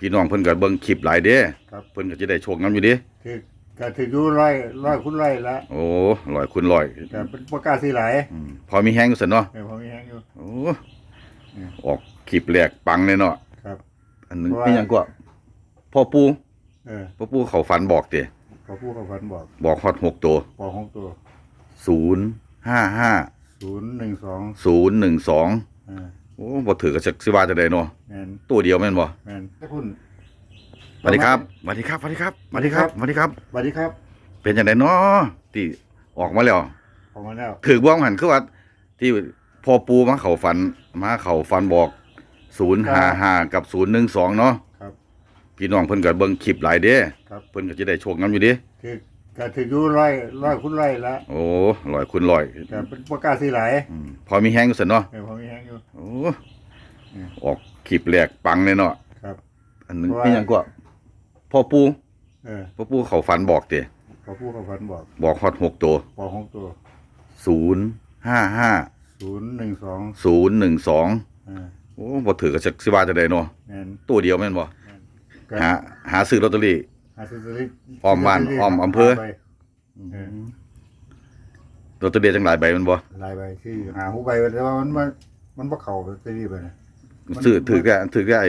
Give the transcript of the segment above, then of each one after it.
พี่น้องเพิ่นก็เบิ่งคลิปหลายเด้ครับ เพิ่นก็จะได้โชคนํอยู่เดิถือก็ถืออยู่ร้อยร้อยคุณร้อยละโอ้ร้อยคูณร้อยแต่เป็นประกล้าศซื้อหลายอืมพอมีแฮงอยู่ซั่นเนาะเออผมมีแห้งอยู่ โอ้อืม ออกคลิปแรกปังเลยเนาะครับ อันนึงเพราะว่า เป็นหยังก็พ่อปู่เออพ่อปู่เขาฝันบอกติเขาพูดเขาฝันบอกบอกฮอดหกตัวบอกของตัว055 ศูนย์หนึ่งสอง012อ่าโอ้บ่ถือก็จักสิว่าจะได้เนาะแมนตัวเดียวแม่นบ่แมนถ้าคุณสวัสดีครับสวัสดีครับสวัสดีครับสวัสดีครับสวัสดีครับ สวัสดีครับ เป็นจังไดเนาะที่ออกมาแล้วออกมาแล้วถือบ้องหันคือว่าที่พ่อปูมาเขาฝันมาเขาฝันบอกศูนย์ห้าห้ากับศูนย์หนึ่งสองเนาะครับพี่น้องเพิ่นก็เบิ่งคลิปหลายเด้ครับเพิ่นก็จะได้โชคนํอยู่เดิถือ ก็ถืออยู่ร้อยร้อยคุณร้อยละโอ้ร้อยคูณร้อยแต่เป็นประกล้าศซื้อหลายอืมพอมีแฮงอยู่ซั่นเนาะเออผมมีแห้งอยู่ โอ้อืม ออกคลิปแรกปังเลยเนาะครับ อันนึงเพราะว่าเป็นหยังก็พ่อปูเออพ่อปูเขาฝันบอกติเขาพูดเขาฝันบอกบอกฮอดหกตัวบอกของตัวศูนย์ห้าห้าศูนย์หนึ่งสองศูนย์หนึ่งสองอ่าโอ้บ่ถือก็จักสิว่าจะได้เนาะแมนตัวเดียวแม่นบ่ก็หาหาซื้อลอตเตอรี่หาซื้อลอตเตอรี่ อ้อมบ้านอ้อมอำเภอไปเออลอตเตอรี่จังหลายใบแมันบ่ลายใบที่หาหูใบไว้แต่ว่ามันมันมันบ่เข้าลอตเตอรี่ไปนะมันซื้อถือได้ถือได้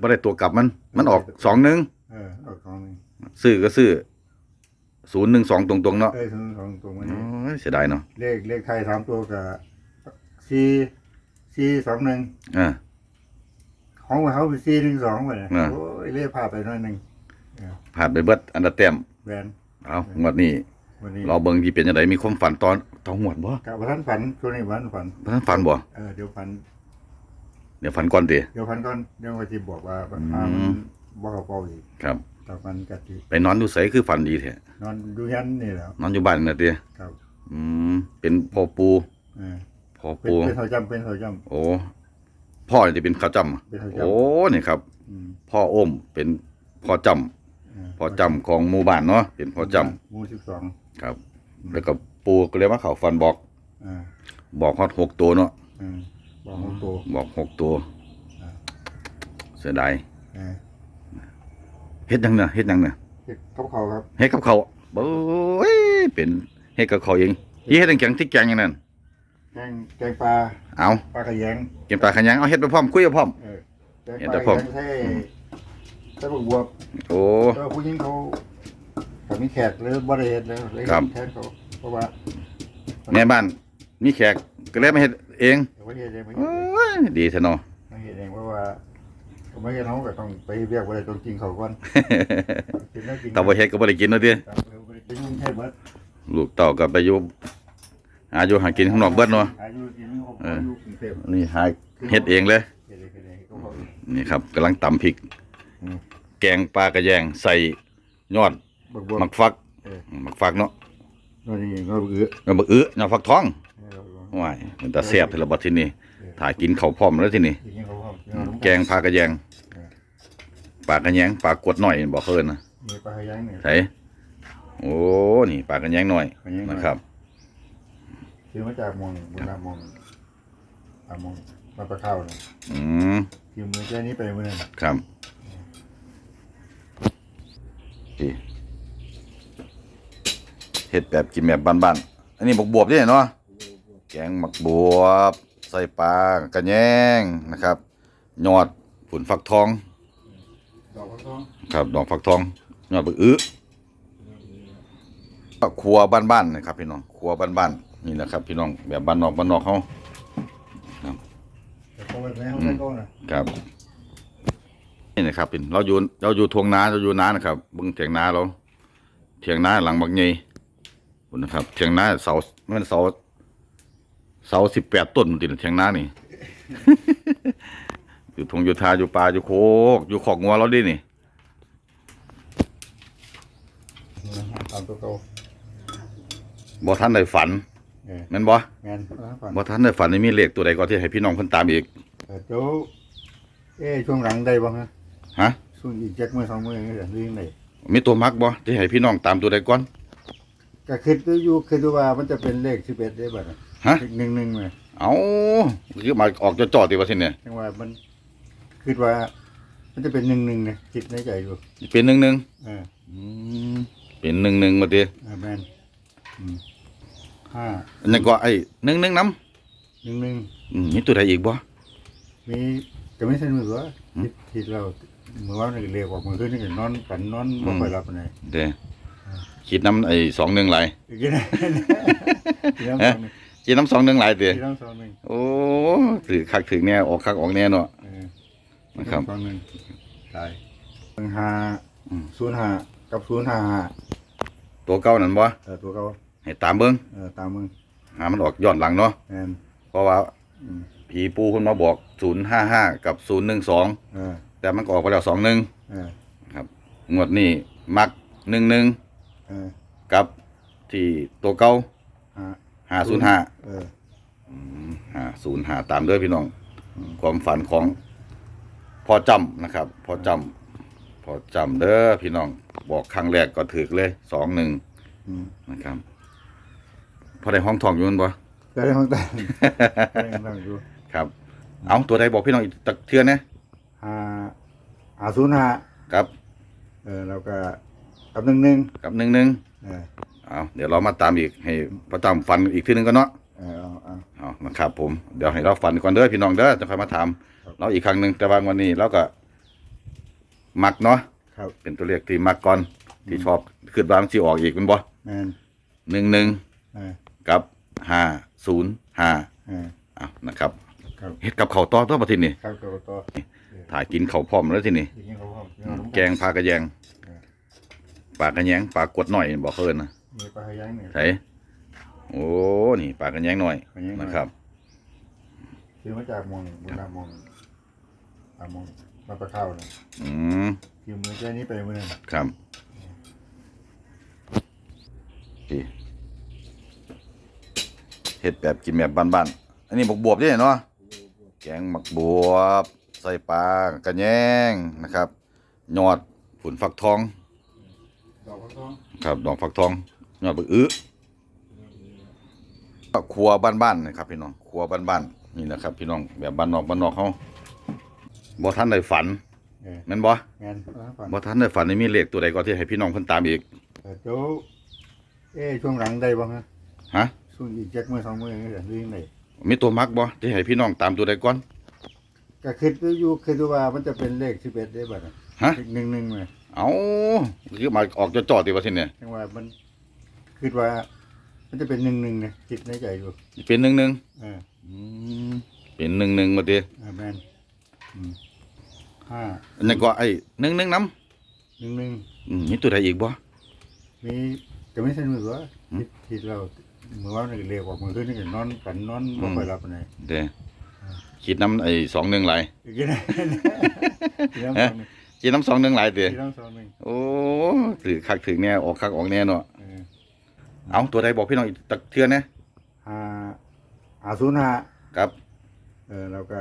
บ่ได้ตัวกลับมัน มันออกสองหนึ่งเออออกสองหนึ่งซื้อก็ซื้อศูนย์หนึ่งสองตรงๆเนาะเอ้ยสองสองตัวมันโอ้นี่ยเสียดายเนาะเลขเลขไทยสามตัวกับสี่สี่สองหนึ่งอ่า ของเขาเป็นสี่หนึ่งสองไปนะอ่า โอ้ยเลขพลาดไปหน่อยหนึ่ง ผ่านไปเบิดอันดับแต้มแบนเอางวดนี้วันนี้เราเบิ่งที่เป็นจังไดมีความฝันตอนตอนงวดบ่กับท่านฝันช่วงนี้ฝันฝันบ่ทันฝันบ่เออเดี๋ยวฝัน เดี๋ยวฝันก่อนติเดี๋ยวฝันก่อนเดี๋ยวก็จะบอกว่าอืมอ่ามันบ่เข้าเป้าอีกครับต่อมันกะทิไปนอนอยู่ไสคือฝันดีแท้นอนดูยันนี่แหล้วนอนอยู่บ้านน่ะติครับอืมเป็นพ่อปูเออพ่อเป็นปูเป็นเขาจำเป็นเขาจโอ้พ่อนี่จะเป็นข้าวจำเป็นข้าวจำโอ้นี่ครับำอืมพ่อโอ้มเป็นพ่อจำเออพ่อจำของหมู่บ้านเนาะเป็นพ่อจหมู่สิบสองำครับ แล้วก็ปูก็เลยมาเข้าฝันบอก อ่าบอกฮอดหกตัวเนาะอืมบอกของตัวบอกหกตัวอ่าเสียดายเออเฮ็ดหยังเนี่ยเฮ็ดหยังเนี่ยเฮ็ดเขาเขาครับเฮ็ดกับเขาวโอ้ยเป็นเฮ็ดกับเขาวเองยี่เฮ็ดแกงที่แกงอย่างนั้นแกงแกงปลาเอาปลาขยงกินปลาขยังเอาเฮ็ดไปพร้อมคุยไปพร้อม เออแกงเห็นปแต่ลาผมขยงใช่ ใช่บวบวบโอ้ก็ผู้หญิงเขาเขามีแขกหรือบริเวณแล้วเลยครับ แทนเขาเพราะว่าแม่บ้าน มีแขกก็เลยมาเฮ็ดเองเขาไม่เห็นเองไม่โอ้เห็นเองยดีแท้เนาะ ไม่เห็นเองเพราะว่าเขาไม่เห็นเขาก็ต้องไปเรียกว่าอะไรต้องกินเขาก่อนกินแล้วกินแต่ว่าเฮ็ดก็บ่ได้กินเนาะติครับเออไปยุ่งแค่เบิดลูกเต่าก็ไปอยู่หาอยู่หากินข้างนอกเบิดเนาะ อายุกินเขาเอออยู่กรุงเทพนี่หาเฮ็ดเองเลย เฮ็ดเองเฮ็ดเองเขาบอกนี่ครับกำลังตำพริกอืม แกงปลากระแยงใส่ยอดบวบวบมักฟักเออมักฟักเนาะนั่นนี่ก็เอื้อแล้วบักอื้อยอดฟักทองเออว้ายมันตาแซ่บทีละบัดทีนี้ถ่ายกินข้าวพร้อมแล้วทีนี้กินเขาพร้อมอืมแกงปลากระแยงปลากระแยงปลากดหน่อยบอกเพิ่นนะมีปลาขยงเนี่ยไสโอ้นี่ปลากระแยงหน่อยขยงหน่อย นะครับ ซื้อมาจากมองเวลามองอามองมาปลาข้าวเนี่ยอืมยืมมือแค่นี้ไปมือนึงครับ นี่เฮ็ดแบบกินแบบบ้านๆ อันนี้บักบวบเด้เนาะ แกงหมักบวบ ใส่ปลากระแยงนะครับ ยอดผุนฟักทอง ดอกฟักทองครับดอกฟักทอง ยอดบักอื้อครัวบ้านๆนะครับพี่น้อง ครัวบ้านๆ นี่นะครับ พี่น้องแบบบ้านนอกบ้านนอกเขาแต่พอไปแม่เขาไม่ก้อนนะครับ นี่นะครับเป็นเราอยู่เราอยู่ทวงนาเราอยู่นานะครับเบึงเถียงนาเราเถียงนาหลังบักใหญ่พุ่นนะครับเถียงนาเสามันเสาเสาสิบแปดต้นมันติดเถียงนานี่ อยู่ทงอยู่ทาอยู่ป่าอยู่โคกอยู่ขอกงัวเราดินี่ตามตัวโตบ่ทันได้ฝันเออแม่นบ่แมนฝันบ่ทันได้ฝันนี่มีเลขตัวใดก็ที่ให้พี่น้องเพิ่นตามอีกเออเจ้าเอ้ช่วงหลังได้บ้างฮะ ฮะช่วงอีกเจ็ดมือสองมืออย่างเงี้ยเรื่องไหนมีตัวมักบ่ที่ให้พี่น้องตามตัวใดก่อนก็คิดดูอยู่คิดดูว่ามันจะเป็นเลขสิบเอ็ดได้บ้างฮะหนึ่งหนึ่งเลยเอ้าคือมาออกจ่อๆติว่าซิเนี่ยจังว่ามันคิดว่า มันจะเป็นหนึ่งหนึ่งเนี่ยคิดในใจอยู่เป็นหนึ่งหนึ่งเอออืมเป็นหนึ่งหนึ่งมาตีเออแมนอืมห้าอันนั้นก็ไอ้หนึ่งหนึ่งน้หนึ่งหนึ่งำอืมมีตัวใดอีกบ่มีก็ไม่ใช่มือว่าอืมที่ที่เราเมื่อวานนี่เรียกว่ามือขึ้นนี่ก็นอนฝันนอนไม่ค่อยหลับปานไหนเด้คิดน้ำไอ้สองหนึ่งไหลายอีกทีนะทีน้ำสองหนึ่งคิดน้ำสองหนึ่งไหลายตีทีน้ำสองหนึ่งโอ้ถือคักถือแน่ออกคักออกแน่เนาะเออนะครับทีำสองหนึ่งตายหนึ่งห้าอืม ศูนย์ห้ากับศูนย์ห้าห้าตัวเก้านั่นบ่เออตัวเขาให้ตามเบิ้งเออตามมึงหามันออกย้อนหลังเนาะแมนเพราะว่าอืมผีปูเพิ่นมาบอกศูนย์ห้าห้ากับศูนย์หนึ่งสองเออ แต่มันก็ออกไปแล้วสองหนึ่งเออ งวดนี้มักหนึ่งหนึ่งเออ กับที่ตัวเก้าห้าห้าศูนย์ห้าเออ ห้าศูนย์ห้าตามเด้วยพี่น้อง ความฝันของพ่อจำนะครับพ่อจำพ่อจำเด้อพี่น้องบอกครั้งแรกก็ถือเลยสองหนึ่งอืม นะครับพอได้ห้องทองอยู่นั่นปะก็ได้ห้องแต่งได้ห้องแต่งอยู่ครับ เอาตัวใดบอกพี่น้องอีกตักเทือนนะ ห้าห้าศูนย์ห้าครับเออแล้วก็กับหนึ่งหนึ่งกับหนึ่งหนึ่งเออเอาเดี๋ยวเรามาตามอีกให้พ่อจำฟันอีกทีหนึงก็เนาะเออเอาเอา เอานะครับผมเดี๋ยวให้เราฟันก่อนเด้อพี่น้องเด้อจะค่อยมาถามครับ เราอีกครั้งหนึ่งแต่ว่าวันนี้เราก็ มักเนาะครับเป็นตัวเลขที่มักก่อนที่ชอบขึ้นบางที่ออกอีกเป็นบ่แมนหนึ่งหนึ่งเออกับห้าศูนย์ห้าเออเอานะครับครับเฮ็ดกับข้าวต่อตัวประทินนี่ครับตัวต่อ ถ่ายกินข้าวพร้อมแล้วทีนี่อย่างนี้เขาบอกอย่างนี้แกงปลากระแยงปลากระแยงปลากดหน่อยบอกเพิ่นนะมีปลาขยังเนี่ย ไถโอ้นี่ปลากระแยงหน่อยขยังหอย นะครับ ซื้อมาจากมองบุญรามองตามองมาปลาข้าวเนี่ยอืมยืมมือแค่นี้ไปมือหนึงครับนี่เฮ็ดแบบกินแบบบ้านๆอันนี้บกบวบด้วยเนาะแกงหมักบวบ ใส่ปลากระแยงนะครับยอดผุนฟักทอง ดอกฟักทองครับดอกฟักทองยอดบักอื้อครัวบ้านๆนะครับ พี่น้องครัวบ้านๆนี่นะครับ พี่น้องแบบบ้านนอกบ้านนอกเขาบ่ทันได้ฝันเออแม่นบ่แมนเอาก่อนบ่ทันได้ฝันนี่มีเลขตัวใดก็ที่ให้พี่น้องเพิ่นตามอีกเออโจ้เอ้ช่วงหลังได้บ้างฮะฮะช่วงอีกแจ็คมือสองมืออย่างเงี้ยหรือยังไงมีตัวมักบ่ที่ให้พี่น้องตามตัวใดก่อน ก็คิดอยู่คิดว่ามันจะเป็นเลขสิบเอ็ดได้บ่ะฮะ หนึ่งหนึ่งเลยเอาคือมาออกจ่อๆติว่าทีเนี่ยจังว่ามันคิดว่า มันจะเป็นหนึ่งหนึ่งเนี่ยคิดในใจอยู่เป็นหนึ่งหนึ่งเอออืมเป็นหนึ่งหนึ่งมาติเออแมนอืมห้าอันนั้นก็ไอ้หนึ่งหนึ่งน้หนึ่งหนึ่งำอืมมีตัวใดอีกบ่ มีก็ไม่ใช่มือว่าอืม ที่ที่เราเมื่อวานนี่เรียกว่ามือขึ้นนี่ก็นอนฝันนอนไม่ค่อยหลับปานไหนเด้ คิดน้ำไอ้สองหนึ่งไหลายอีกทีนะทีน้ำสองหนึ่งคิดน้ำสองหนึ่งไหลายติทีน้ำสองหนึ่งโอ้ถือคักถือแน่ออกคักออกแน่เนาะเออเอาตัวใดบอกพี่น้องอีกตักเทือนนะห้าห้าศูนย์ห้ากับเออแล้วก็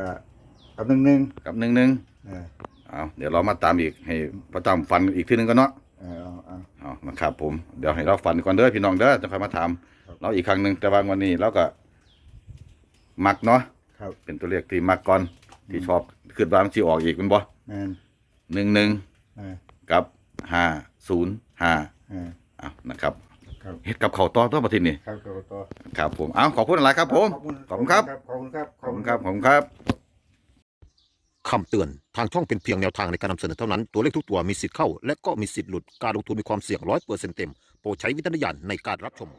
กับหนึ่งหนึ่งกับหนึ่งหนึ่งเออเอาเดี๋ยวเรามาตามอีกให้ประจำฟันอีกทีหนึงก็เนาะ เออเอาเอา เอานะครับผม เดี๋ยวให้เราฟันก่อนเด้อพี่น้องเด้อจะค่อยมาถาม ครับ เราอีกครั้งหนึ่งแต่ว่าวันนี้เราก็ มักเนาะ ครับเป็นตัวเลขที่มักก่อนที่ชอบขึ้นบางที่ออกอีกคุณบ่แมนหนึ่งหนึ่งเออกับห้าศูนย์ห้าเออเอานะครับครับเฮ็ดกับเขาวต่อตัวประทินนี่ครับตัวต่อครับผมเอาขอบคุณอะไรครับผมขอบคุณครับขอบคุณครับ ขอบคุณครับขอบคุณครับ คำเตือน ทางช่องเป็นเพียงแนวทางในการนำเสนอเท่านั้น ตัวเลขทุกตัวมีสิทธิ์เข้า และก็มีสิทธิ์หลุด การลงทุนมีความเสี่ยงร้อยเปอร์เซ็นต์เต็ม โปรดใช้วิจารณญาณในการรับชม